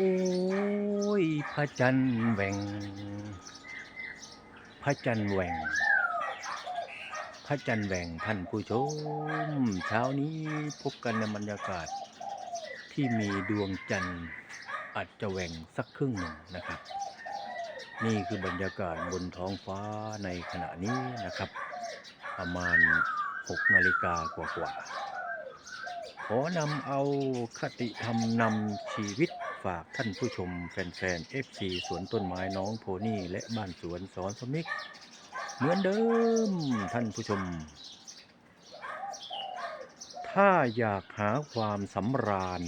โอ้ยพระจันทร์แหว่งพระจันทร์แหว่งพระจันทร์แหว่งท่านผู้ชม เช้านี้พบกันในบรรยากาศที่มีดวงจันทร์อาจจะแหว่งสักครึ่งหนึ่งนะครับ นี่คือบรรยากาศบนท้องฟ้าในขณะนี้นะครับ ประมาณ 6 นาฬิกากว่าๆขอนำเอาคติธรรมนำชีวิต ฝากท่านผู้ชมแฟนๆ FC สวนต้นไม้น้องโพนี่และบ้านสวนสอนสมิก เหมือนเดิมท่านผู้ชม ถ้าอยากหาความสำราญ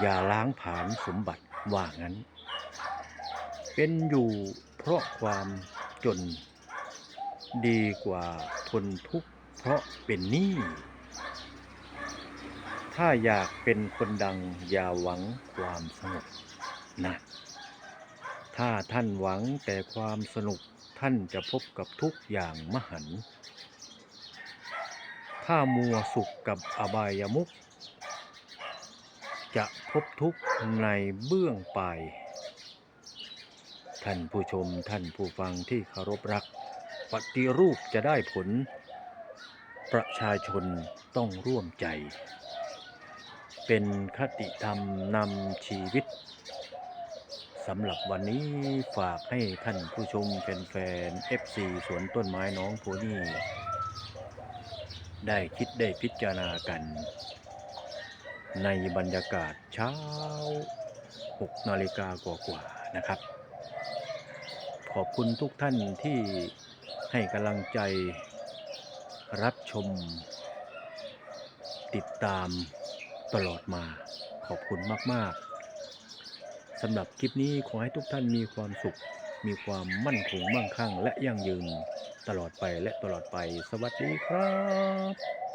อย่าล้างผาญสมบัติว่างั้น เป็นอยู่เพราะความจน ดีกว่าทนทุกข์เพราะเป็นหนี้ ถ้าอยากเป็นคนดังอย่าหวังความสงบนะถ้าท่านหวังแต่ความสนุกท่านจะพบกับทุกอย่างมหันต์ถ้ามัวสุขกับอบายมุขจะพบทุกข์ในเบื้องปลายท่านผู้ชมท่านผู้ฟังที่เคารพรัก ปฏิรูปจะได้ผล ประชาชนต้องร่วมใจ เป็นคติธรรมนำชีวิตสำหรับวันนี้ฝากให้ท่านผู้ชมแฟนๆ FC สวนต้นไม้น้องโพนี่ ได้คิดได้พิจารณากัน ในบรรยากาศเช้า 6 นาฬิกากว่าๆนะครับ ขอบคุณทุกท่านที่ให้กำลังใจรับชม ติดตาม ตลอดมาขอบคุณมาก ๆสำหรับคลิปนี้ขอให้ทุกท่านมีความสุข มีความมั่นคงมั่งคั่ง และยั่งยืนตลอดไปและตลอดไป สวัสดีครับ